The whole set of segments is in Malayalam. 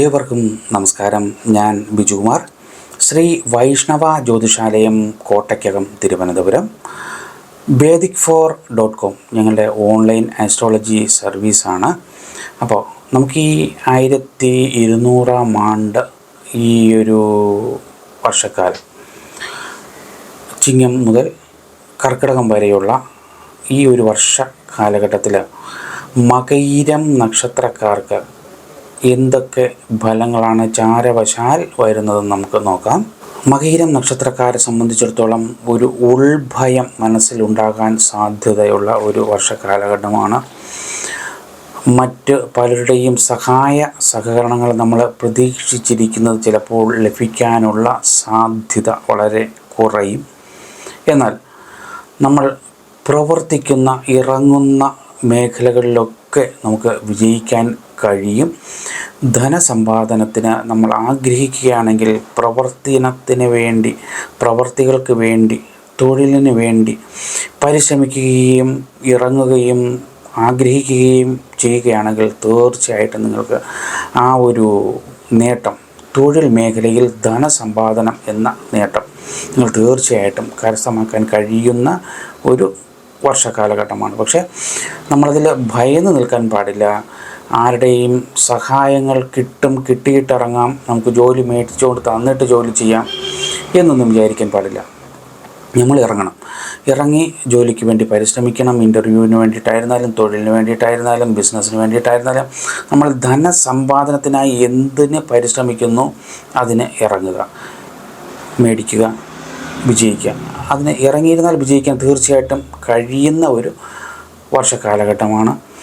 ഏവർക്കും നമസ്കാരം. ഞാൻ Bijukumar. Shri Vaishnava Jyothishalayam Kottaykkakam Thiruvananthapuram. Vedic four dot com ഞങ്ങളുടെ ഓൺലൈൻ ആസ്ട്രോളജി സർവീസാണ്. അപ്പോൾ നമുക്ക് ഈ ആയിരത്തി ഇരുന്നൂറാം ആണ്ട് ഈ ഒരു വർഷക്കാലം ചിങ്ങം മുതൽ കർക്കിടകം വരെയുള്ള ഈ ഒരു വർഷ കാലഘട്ടത്തിൽ മകയിരം നക്ഷത്രക്കാർക്ക് എന്തൊക്കെ ഫലങ്ങളാണ് ചാരവശാൽ വരുന്നതെന്ന് നമുക്ക് നോക്കാം. മകീരം നക്ഷത്രക്കാരെ സംബന്ധിച്ചിടത്തോളം ഒരു ഉൾഭയം മനസ്സിലുണ്ടാകാൻ സാധ്യതയുള്ള ഒരു വർഷകാലഘട്ടമാണ് മറ്റ് പലരുടെയും സഹായ സഹകരണങ്ങൾ നമ്മൾ പ്രതീക്ഷിച്ചിരിക്കുന്നത് ചിലപ്പോൾ ലഭിക്കാനുള്ള സാധ്യത വളരെ കുറയും. എന്നാൽ നമ്മൾ പ്രവർത്തിക്കുന്ന ഇറങ്ങുന്ന മേഖലകളിലൊക്കെ നമുക്ക് വിജയിക്കാൻ കഴിയും. ധനസമ്പാദനത്തിന് നമ്മൾ ആഗ്രഹിക്കുകയാണെങ്കിൽ പ്രവർത്തനത്തിന് വേണ്ടി പ്രവർത്തികൾക്ക് വേണ്ടി തൊഴിലിന് വേണ്ടി പരിശ്രമിക്കുകയും ഇറങ്ങുകയും ആഗ്രഹിക്കുകയും ചെയ്യുകയാണെങ്കിൽ തീർച്ചയായിട്ടും നിങ്ങൾക്ക് ആ ഒരു നേട്ടം തൊഴിൽ മേഖലയിൽ ധനസമ്പാദനം എന്ന നേട്ടം നിങ്ങൾ തീർച്ചയായിട്ടും കരസ്ഥമാക്കാൻ കഴിയുന്ന ഒരു വർഷകാലഘട്ടമാണ് പക്ഷേ നമ്മളതിൽ ഭയന്ന് നിൽക്കാൻ പാടില്ല. ആരുടെയും സഹായങ്ങൾ കിട്ടും കിട്ടിയിട്ടിറങ്ങാം. നമുക്ക് ജോലി മേടിച്ചുകൊണ്ട് തന്നിട്ട് ജോലി ചെയ്യാം എന്നൊന്നും വിചാരിക്കാൻ പാടില്ല. നമ്മൾ ഇറങ്ങണം. ഇറങ്ങി ജോലിക്ക് വേണ്ടി പരിശ്രമിക്കണം. ഇന്റർവ്യൂവിന് വേണ്ടിയിട്ടായിരുന്നാലും തൊഴിലിന് വേണ്ടിയിട്ടായിരുന്നാലും ബിസിനസ്സിന് വേണ്ടിയിട്ടായിരുന്നാലും നമ്മൾ ധനസമ്പാദനത്തിനായി എന്തിന് പരിശ്രമിക്കുന്നു അതിന് ഇറങ്ങുക മേടിക്കുക വിജയിക്കുക. അതിന് ഇറങ്ങിയിരുന്നാൽ വിജയിക്കാൻ തീർച്ചയായിട്ടും കഴിയുന്ന ഒരു വർഷക്കാലഘട്ടമാണ്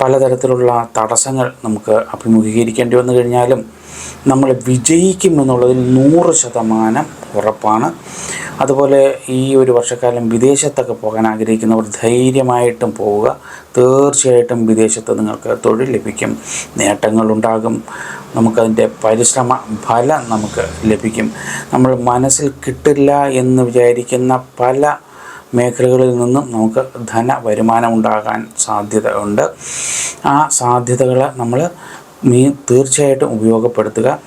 പലതരത്തിലുള്ള തടസ്സങ്ങൾ നമുക്ക് അഭിമുഖീകരിക്കേണ്ടി വന്നു കഴിഞ്ഞാലും നമ്മൾ വിജയിക്കും എന്നുള്ളതിൽ നൂറ് ശതമാനം ഉറപ്പാണ്. അതുപോലെ ഈ ഒരു വർഷക്കാലം വിദേശത്തൊക്കെ പോകാൻ ആഗ്രഹിക്കുന്നവർ ധൈര്യമായിട്ടും പോവുക. തീർച്ചയായിട്ടും വിദേശത്ത് നിങ്ങൾക്ക് തൊഴിൽ ലഭിക്കും നേട്ടങ്ങളുണ്ടാകും. നമുക്കതിന്റെ പരിശ്രമ ഫലം നമുക്ക് ലഭിക്കും. നമ്മൾ മനസ്സിൽ കിട്ടില്ല എന്ന് വിചാരിക്കുന്ന പല മേഖലകളിൽ നിന്നും നമുക്ക് ധന വരുമാനം ഉണ്ടാകാൻ സാധ്യത ഉണ്ട്. ആ സാധ്യതകളെ നമ്മൾ നീ തീർച്ചയായിട്ടും ഉപയോഗപ്പെടുത്തുക.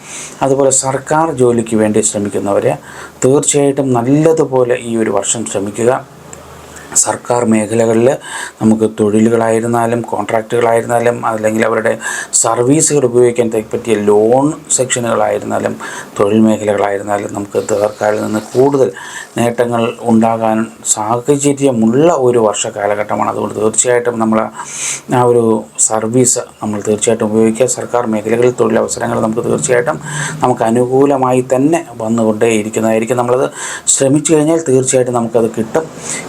അതുപോലെ സർക്കാർ ജോലിക്ക് വേണ്ടി ശ്രമിക്കുന്നവരെ തീർച്ചയായിട്ടും നല്ലതുപോലെ ഈ ഒരു വർഷം ശ്രമിക്കുക. സർക്കാർ മേഖലകളിൽ നമുക്ക് തൊഴിലുകളായിരുന്നാലും കോൺട്രാക്റ്റുകളായിരുന്നാലും അല്ലെങ്കിൽ അവരുടെ സർവീസുകൾ ഉപയോഗിക്കാൻ പറ്റിയ ലോൺ സെക്ഷനുകളായിരുന്നാലും തൊഴിൽ മേഖലകളായിരുന്നാലും നമുക്ക് സർക്കാരിൽ നിന്ന് കൂടുതൽ നേട്ടങ്ങൾ ഉണ്ടാകാൻ സാഹചര്യമുള്ള ഒരു വർഷ കാലഘട്ടമാണ്. അതുകൊണ്ട് തീർച്ചയായിട്ടും നമ്മൾ ആ ഒരു സർവീസ് നമ്മൾ തീർച്ചയായിട്ടും ഉപയോഗിക്കുക. സർക്കാർ മേഖലകളിൽ തൊഴിലവസരങ്ങൾ നമുക്ക് തീർച്ചയായിട്ടും നമുക്ക് അനുകൂലമായി തന്നെ വന്നുകൊണ്ടേയിരിക്കുന്നതായിരിക്കും നമ്മളത് ശ്രമിച്ചു കഴിഞ്ഞാൽ തീർച്ചയായിട്ടും നമുക്കത് കിട്ടും.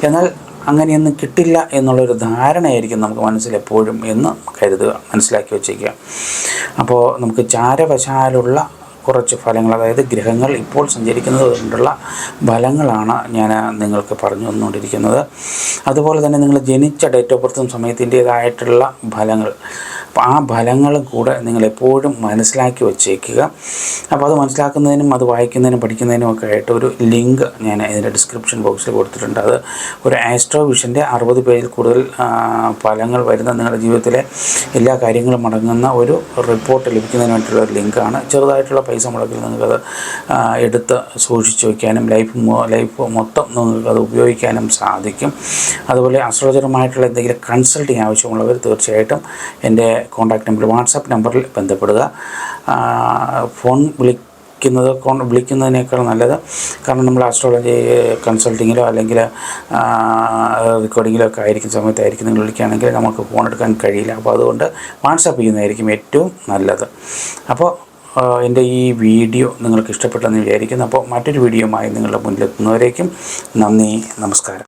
എന്നാൽ അങ്ങനെയൊന്നും കിട്ടില്ല എന്നുള്ളൊരു ധാരണയായിരിക്കും നമുക്ക് മനസ്സിൽ എപ്പോഴും എന്ന് കരുതുക മനസ്സിലാക്കി വച്ചേക്കുക അപ്പോൾ നമുക്ക് ചാരവശാലുള്ള കുറച്ച് ഫലങ്ങൾ അതായത് ഗ്രഹങ്ങൾ ഇപ്പോൾ സഞ്ചരിക്കുന്നത് കൊണ്ടുള്ള ഫലങ്ങളാണ് ഞാൻ നിങ്ങൾക്ക് പറഞ്ഞു തന്നുകൊണ്ടിരിക്കുന്നത്. അതുപോലെ തന്നെ നിങ്ങൾ ജനിച്ച ഡേറ്റ് ഓഫ് ബർത്തും സമയത്തിന്റേതായിട്ടുള്ള ഫലങ്ങൾ. അപ്പോൾ ആ ഫലങ്ങൾ കൂടെ നിങ്ങൾ എപ്പോഴും മനസ്സിലാക്കി വച്ചേക്കുക. അപ്പോൾ അത് മനസ്സിലാക്കുന്നതിനും അത് വായിക്കുന്നതിനും പഠിക്കുന്നതിനും ഒക്കെ ആയിട്ട് ഒരു ലിങ്ക് ഞാൻ ഇതിന്റെ ഡിസ്ക്രിപ്ഷൻ ബോക്സിൽ കൊടുത്തിട്ടുണ്ട്. അത് ഒരു ആസ്ട്രോ വിഷന്റെ അറുപത് പേജിൽ കൂടുതൽ ഫലങ്ങൾ വരുന്ന നിങ്ങളുടെ ജീവിതത്തിലെ എല്ലാ കാര്യങ്ങളും അടങ്ങുന്ന ഒരു റിപ്പോർട്ട് ലഭിക്കുന്നതിന് വേണ്ടിയിട്ടുള്ള ഒരു ലിങ്കാണ് ചെറുതായിട്ടുള്ള പൈസ മുടക്കിൽ നിങ്ങൾക്കത് എടുത്ത് സൂക്ഷിച്ചു വയ്ക്കാനും ലൈഫ് ലൈഫ് മൊത്തം നിങ്ങൾക്കത് ഉപയോഗിക്കാനും സാധിക്കും. അതുപോലെ അസ്ട്രോളജറുമായിട്ടുള്ള എന്തെങ്കിലും കൺസൾട്ടിങ് ആവശ്യമുള്ളവർ തീർച്ചയായിട്ടും എന്റെ കോൺടാക്ട് നമ്പർ വാട്സാപ്പ് നമ്പറിൽ ബന്ധപ്പെടുക. ഫോൺ വിളിക്കുന്നത് കോൺ വിളിക്കുന്നതിനേക്കാൾ നല്ലത്. കാരണം നമ്മൾ ആസ്ട്രോളജി കൺസൾട്ടിങ്ങിലോ അല്ലെങ്കിൽ റെക്കോർഡിങ്ങിലോ ഒക്കെ ആയിരിക്കുന്ന സമയത്തായിരിക്കും നിങ്ങൾ വിളിക്കുകയാണെങ്കിൽ നമുക്ക് ഫോൺ എടുക്കാൻ കഴിയില്ല. അപ്പോൾ അതുകൊണ്ട് വാട്സാപ്പ് ചെയ്യുന്നതായിരിക്കും ഏറ്റവും നല്ലത്. അപ്പോൾ എന്റെ ഈ വീഡിയോ നിങ്ങൾക്ക് ഇഷ്ടപ്പെട്ടെന്ന് വിചാരിക്കുന്നു. അപ്പോൾ മറ്റൊരു വീഡിയോയുമായി നിങ്ങളുടെ മുന്നിലെത്തുന്നവരേക്കും നന്ദി നമസ്കാരം.